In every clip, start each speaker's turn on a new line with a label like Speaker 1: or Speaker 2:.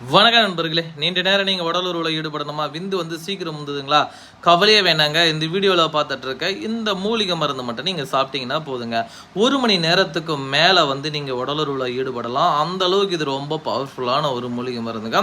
Speaker 1: வணக்கம் நண்பர்களே. நீண்ட நேரம் நீங்கள் உடலுறவில் ஈடுபடணுமா? விந்து வந்து சீக்கிரம் வந்ததுங்களா கவலையே வேணாங்க. இந்த வீடியோவில் பார்த்துட்டு இருக்க இந்த மூலிகை மருந்து மட்டும் நீங்கள் சாப்பிட்டீங்கன்னா போதுங்க. ஒரு மணி நேரத்துக்கு மேலே வந்து நீங்கள் உடலுறவில் ஈடுபடலாம். அந்த அளவுக்கு இது ரொம்ப பவர்ஃபுல்லான ஒரு மூலிகை மருந்துங்க.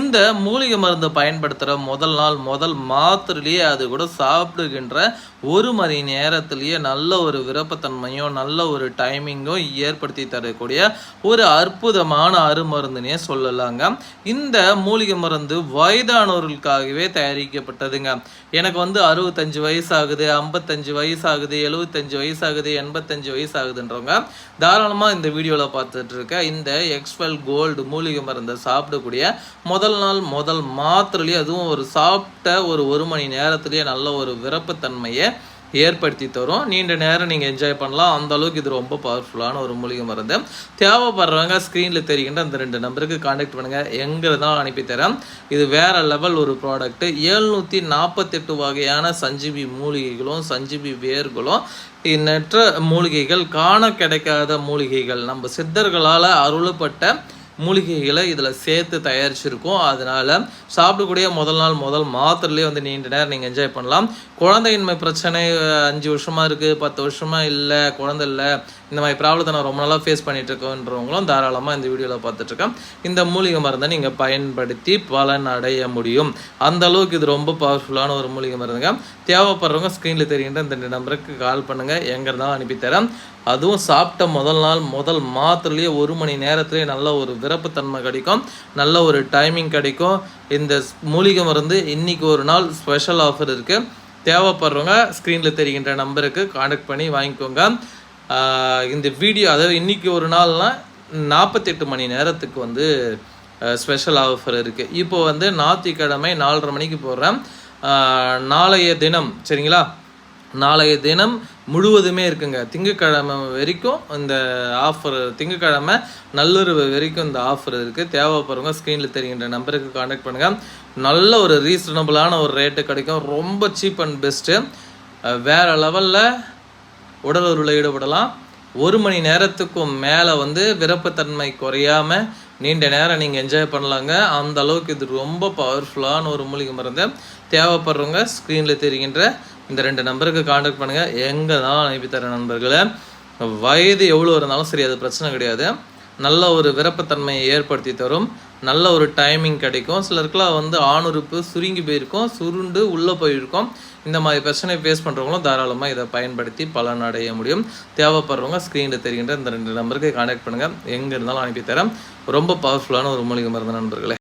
Speaker 1: இந்த மூலிகை மருந்து பயன்படுத்துகிற முதல் நாள் முதல் மாத்திரையிலேயே அது கூட சாப்பிடுகின்ற ஒரு மணி நேரத்திலேயே நல்ல ஒரு விருப்பத்தன்மையும் நல்ல ஒரு டைமிங்கும் ஏற்படுத்தி தரக்கூடிய ஒரு அற்புதமான அருமருந்துனே சொல்லலாங்க. இந்த மூலிகை மருந்து வயதானவர்களுக்காகவே தயாரிக்கப்பட்டதுங்க. எனக்கு வந்து அறுபத்தஞ்சு வயசாகுது ஐம்பத்தஞ்சு வயசு ஆகுது எழுபத்தஞ்சு வயசு ஆகுது எண்பத்தஞ்சு வயசு ஆகுதுன்றவங்க தாராளமாக இந்த வீடியோவில் பார்த்துட்டு இருக்க இந்த எக்ஸ்வெல் கோல்டு மூலிகை மருந்தை சாப்பிடக்கூடிய முதல் நாள் முதல் மாத்திரையிலேயே அதுவும் ஒரு சாப்பிட்ட ஒரு ஒரு மணி நேரத்துலேயே நல்ல ஒரு விருப்பத்தன்மையை ஏற்படுத்தி தரும். நீண்ட நேரம் நீங்கள் என்ஜாய் பண்ணலாம். அந்த அளவுக்கு இது ரொம்ப பவர்ஃபுல்லான ஒரு மூலிகை மருந்து. தேவைப்படுறவங்க ஸ்க்ரீனில் தெரிகின்ற அந்த ரெண்டு நம்பருக்கு காண்டாக்ட் பண்ணுங்கள் எங்கே இருந்தாலும் அனுப்பித்தரேன் இது வேற லெவல் ஒரு ப்ராடக்ட்டு ஏழ்நூற்றி நாற்பத்தெட்டு வகையான சஞ்சீவி மூலிகைகளும் சஞ்சீவி வேர்களும் எண்ணற்ற மூலிகைகள் காண கிடைக்காத மூலிகைகள். நம்ம சித்தர்களால் அருளப்பட்ட மூலிகைகளை இதில் சேர்த்து தயாரிச்சிருக்கோம். அதனால சாப்பிடக்கூடிய முதல் நாள் முதல் மாத்திரையிலே வந்து நீண்ட நேரம் நீங்கள் என்ஜாய் பண்ணலாம். குழந்தையின்மை பிரச்சனை அஞ்சு வருஷமா இருக்கு பத்து வருஷமா இல்லை குழந்தை இல்லை இந்த மாதிரி ப்ராப்ளத்தை நான் ரொம்ப நாளாக ஃபேஸ் பண்ணிட்டு இருக்கேன்றவங்களும் தாராளமாக இந்த வீடியோவில் பார்த்துட்ருக்கேன் இந்த மூலிகை மருந்தை நீங்கள் பயன்படுத்தி பலன் அடைய முடியும். அந்த அளவுக்கு இது ரொம்ப பவர்ஃபுல்லான ஒரு மூலிகை மருந்துங்க. தேவைப்படுறவங்க ஸ்க்ரீனில் தெரிகின்ற இந்த ரெண்டு நம்பருக்கு கால் பண்ணுங்கள் எங்கே இருந்தாலும் அனுப்பித்தரேன் அதுவும் சாப்பிட்ட முதல் நாள் முதல் மாத்திரலேயே ஒரு மணி நேரத்துலேயே நல்ல ஒரு விரப்புத்தன்மை கிடைக்கும். நல்ல ஒரு டைமிங் கிடைக்கும். இந்த மூலிகை மருந்து இன்னைக்கு ஒரு நாள் ஸ்பெஷல் ஆஃபர் இருக்குது தேவைப்படுறவங்க ஸ்க்ரீனில் தெரிகின்ற நம்பருக்கு காண்டக்ட் பண்ணி வாங்கிக்கோங்க. இந்த வீடியோ அதாவது இன்றைக்கி ஒரு நாள்னால் நாற்பத்தெட்டு மணி நேரத்துக்கு வந்து ஸ்பெஷல் ஆஃபர் இருக்குது இப்போ வந்து ஞாயிற்றுக்கிழமை நாலரை மணிக்கு போடுறேன். நாளைய தினம் சரிங்களா? நாளைய தினம் முழுவதுமே இருக்குங்க. திங்கக்கிழமை வரைக்கும் இந்த ஆஃபர் திங்கக்கிழமை நள்ளிரவு வரைக்கும் இந்த ஆஃபர் இருக்குது தேவைப்படுறவங்க ஸ்க்ரீனில் தெரிகின்ற நம்பருக்கு காண்டாக்ட் பண்ணுங்கள் நல்ல ஒரு ரீசனபிளான ஒரு ரேட்டு கிடைக்கும். ரொம்ப சீப் அண்ட் பெஸ்ட்டு வேறு லெவலில் உடல் ஈடுபடலாம். ஒரு மணி நேரத்துக்கும் மேலே வந்து விருப்பத்தன்மை குறையாமல் நீண்ட நேரம் நீங்கள் என்ஜாய் பண்ணலாங்க. அந்த அளவுக்கு இது ரொம்ப பவர்ஃபுல்லான ஒரு மூலிகை மருந்து. தேவைப்படுறவங்க ஸ்க்ரீனில் தெரிகின்ற இந்த ரெண்டு நம்பருக்கு காண்டாக்ட் பண்ணுங்கள் எங்கே தான் அனுப்பித்தர நண்பர்களை வயது எவ்வளோ இருந்தாலும் சரி அது பிரச்சனை கிடையாது. நல்ல ஒரு விருப்பத்தன்மையை ஏற்படுத்தி தரும். நல்ல ஒரு டைமிங் கிடைக்கும். சிலருக்குலாம் வந்து ஆணுறுப்பு சுருங்கி போயிருக்கும். சுருண்டு உள்ளே போயிருக்கும். இந்த மாதிரி பிரச்சனை ஃபேஸ் பண்ணுறவங்களும் தாராளமாக இதை பயன்படுத்தி பலன் அடைய முடியும். தேவைப்படுறவங்க ஸ்க்ரீனில் தெரிகின்ற இந்த ரெண்டு நம்பருக்கு கான்டாக்ட் பண்ணுங்கள் எங்கே இருந்தாலும் அனுப்பி தரேன். ரொம்ப பவர்ஃபுல்லான ஒரு மூலிகை மருந்து நண்பர்களே.